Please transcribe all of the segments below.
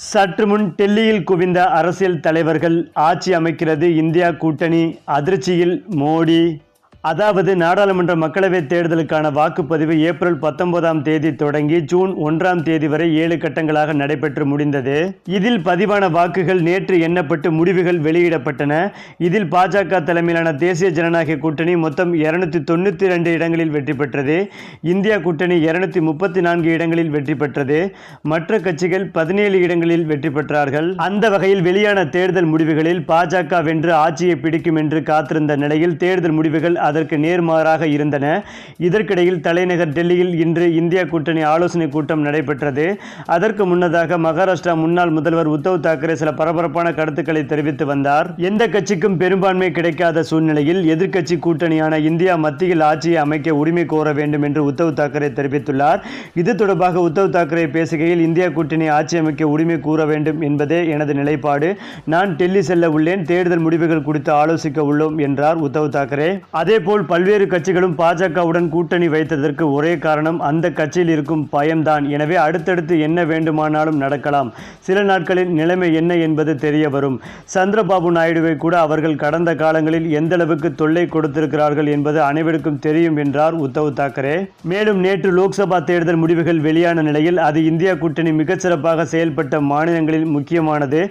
சற்று முன் டெல்லியில் குவிந்த அரசியல் தலைவர்கள் ஆட்சி அமைக்கிறது இந்தியா கூட்டணி அதிர்ச்சியில் மோடி. அதாவது நாடாளுமன்ற மக்களவைத் தேர்தலுக்கான வாக்குப்பதிவு ஏப்ரல் பத்தொன்பதாம் தேதி தொடங்கி ஜூன் ஒன்றாம் தேதி வரை ஏழு கட்டங்களாக நடைபெற்று முடிந்தது. இதில் பதிவான வாக்குகள் நேற்று எண்ணப்பட்டு முடிவுகள் வெளியிடப்பட்டன. இதில் பாஜக தலைமையிலான தேசிய ஜனநாயக கூட்டணி மொத்தம் இருநூத்தி தொண்ணூற்றி ரெண்டு இடங்களில் வெற்றி பெற்றது. இந்தியா கூட்டணி இருநூத்தி முப்பத்தி நான்கு இடங்களில் வெற்றி பெற்றது. மற்ற கட்சிகள் பதினேழு இடங்களில் வெற்றி பெற்றார்கள். அந்த வகையில் வெளியான தேர்தல் முடிவுகளில் பாஜக வென்று ஆட்சியை பிடிக்கும் என்று காத்திருந்த நிலையில் தேர்தல் முடிவுகள் அதற்கு நேர்மாறாக இருந்தன. இதற்கிடையில் தலைநகர் டெல்லியில் இன்று இந்தியா கூட்டணி ஆலோசனை கூட்டம் நடைபெற்றது. அதற்கு முன்னதாக மகாராஷ்டிரா முன்னாள் முதல்வர் உத்தவ் தாக்கரே சில பரபரப்பான கருத்துக்களை தெரிவித்து வந்தார். எந்த கட்சிக்கும் பெரும்பான்மை கிடைக்காத சூழ்நிலையில் எதிர்க்கட்சி கூட்டணியான இந்தியா மத்தியில் ஆட்சியை அமைக்க உரிமை கோர வேண்டும் என்று உத்தவ் தாக்கரே தெரிவித்துள்ளார். இது தொடர்பாக உத்தவ் தாக்கரே பேசுகையில் இந்தியா கூட்டணி ஆட்சி அமைக்க உரிமை கூற வேண்டும் என்பதே எனது நிலைப்பாடு. நான் டெல்லி செல்ல உள்ளேன். தேர்தல் முடிவுகள் குறித்து ஆலோசிக்க உள்ளோம் என்றார் உத்தவ் தாக்கரே. அதே இதேபோல் பல்வேறு கட்சிகளும் பாஜகவுடன் கூட்டணி வைத்ததற்கு ஒரே காரணம் அந்த கட்சியில் இருக்கும் பயம்தான். எனவே அடுத்தடுத்து என்ன வேண்டுமானாலும் நடக்கலாம். சில நாட்களில் நிலைமை என்ன என்பது தெரிய வரும். சந்திரபாபு நாயுடுவை கூட அவர்கள் கடந்த காலங்களில் எந்தளவுக்கு தொல்லை கொடுத்திருக்கிறார்கள் என்பது அனைவருக்கும் தெரியும் என்றார் உத்தவ் தாக்கரே. மேலும் நேற்று லோக்சபா தேர்தல் முடிவுகள் வெளியான நிலையில் அது இந்தியா கூட்டணி மிகச்சிறப்பாக செயல்பட்ட மாநிலங்களில் முக்கியமானது.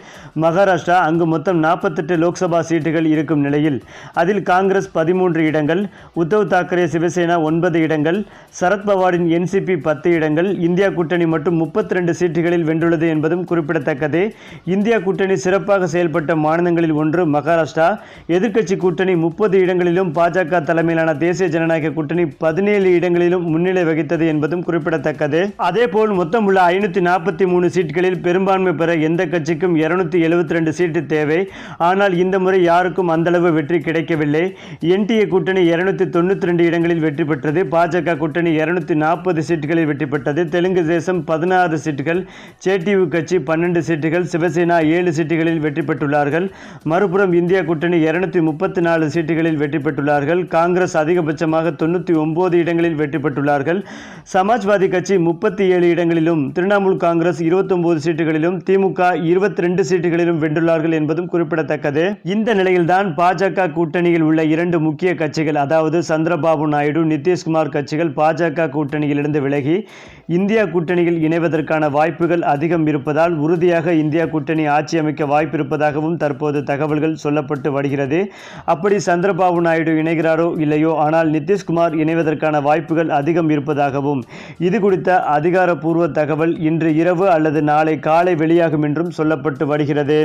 மகாராஷ்டிரா அங்கு மொத்தம் நாற்பத்தெட்டு லோக்சபா சீட்டுகள் இருக்கும் நிலையில் அதில் காங்கிரஸ் பதிமூன்று இடம் இடங்கள் உத்தவ் தாக்கரே சிவசேனா ஒன்பது இடங்கள் சரத்பவாரின் என்சிபி பத்து இடங்கள் இந்தியா கூட்டணி மட்டும் முப்பத்தி ரெண்டு சீட்டுகளில் வென்றுள்ளது என்பதும் குறிப்பிடத்தக்கது. இந்தியா கூட்டணி சிறப்பாக செயல்பட்ட மாநிலங்களில் ஒன்று மகாராஷ்டிரா. எதிர்க்கட்சி கூட்டணி முப்பது இடங்களிலும் பாஜக தலைமையிலான தேசிய ஜனநாயக கூட்டணி பதினேழு இடங்களிலும் முன்னிலை வகித்தது என்பதும் குறிப்பிடத்தக்கது. அதேபோல் மொத்தம் உள்ள ஐநூற்றி நாற்பத்தி மூணு சீட்களில் பெரும்பான்மை பெற எந்த கட்சிக்கும் இருநூத்தி எழுபத்தி ரெண்டு சீட்டு தேவை. ஆனால் இந்த முறை யாருக்கும் அந்தளவு வெற்றி கிடைக்கவில்லை. என்டிஏ கூட்டணி கூட்டணி இருநூத்தி தொண்ணூற்றி ரெண்டு இடங்களில் வெற்றி பெற்றது. பாஜக கூட்டணி இருநூத்தி நாற்பது சீட்டுகளில் வெற்றி பெற்றது. தெலுங்கு தேசம் பதினாறு சீட்டுகள் ஜேடியு கட்சி பன்னெண்டு சீட்டுகள் சிவசேனா ஏழு சீட்டுகளில் வெற்றி பெற்றுள்ளார்கள். மறுபுறம் இந்தியா கூட்டணி இருநூத்தி முப்பத்தி நாலு சீட்டுகளில் வெற்றி பெற்றுள்ளார்கள். காங்கிரஸ் அதிகபட்சமாக தொண்ணூற்றி ஒன்பது இடங்களில் வெற்றி பெற்றுள்ளார்கள். சமாஜ்வாதி கட்சி முப்பத்தி ஏழு இடங்களிலும் திரிணாமுல் காங்கிரஸ் இருபத்தொன்பது சீட்டுகளிலும் திமுக இருபத்தி ரெண்டு சீட்டுகளிலும் வென்றுள்ளார்கள் என்பதும் குறிப்பிடத்தக்கது. இந்த நிலையில்தான் பாஜக கூட்டணியில் உள்ள இரண்டு முக்கிய கட்சி கட்சிகள் அதாவது சந்திரபாபு நாயுடு நிதிஷ்குமார் கட்சிகள் பாஜக கூட்டணியிலிருந்து விலகி இந்தியா கூட்டணியில் இணைவதற்கான வாய்ப்புகள் அதிகம் இருப்பதால் உறுதியாக இந்தியா கூட்டணி ஆட்சி அமைக்க வாய்ப்பு இருப்பதாகவும் தற்போது தகவல்கள் சொல்லப்பட்டு வருகிறது. அப்படி சந்திரபாபு நாயுடு இணைகிறாரோ இல்லையோ ஆனால் நிதிஷ்குமார் இணைவதற்கான வாய்ப்புகள் அதிகம் இருப்பதாகவும் இது குறித்த அதிகாரப்பூர்வ தகவல் இன்று இரவு அல்லது நாளை காலை வெளியாகும் என்றும் சொல்லப்பட்டு வருகிறது.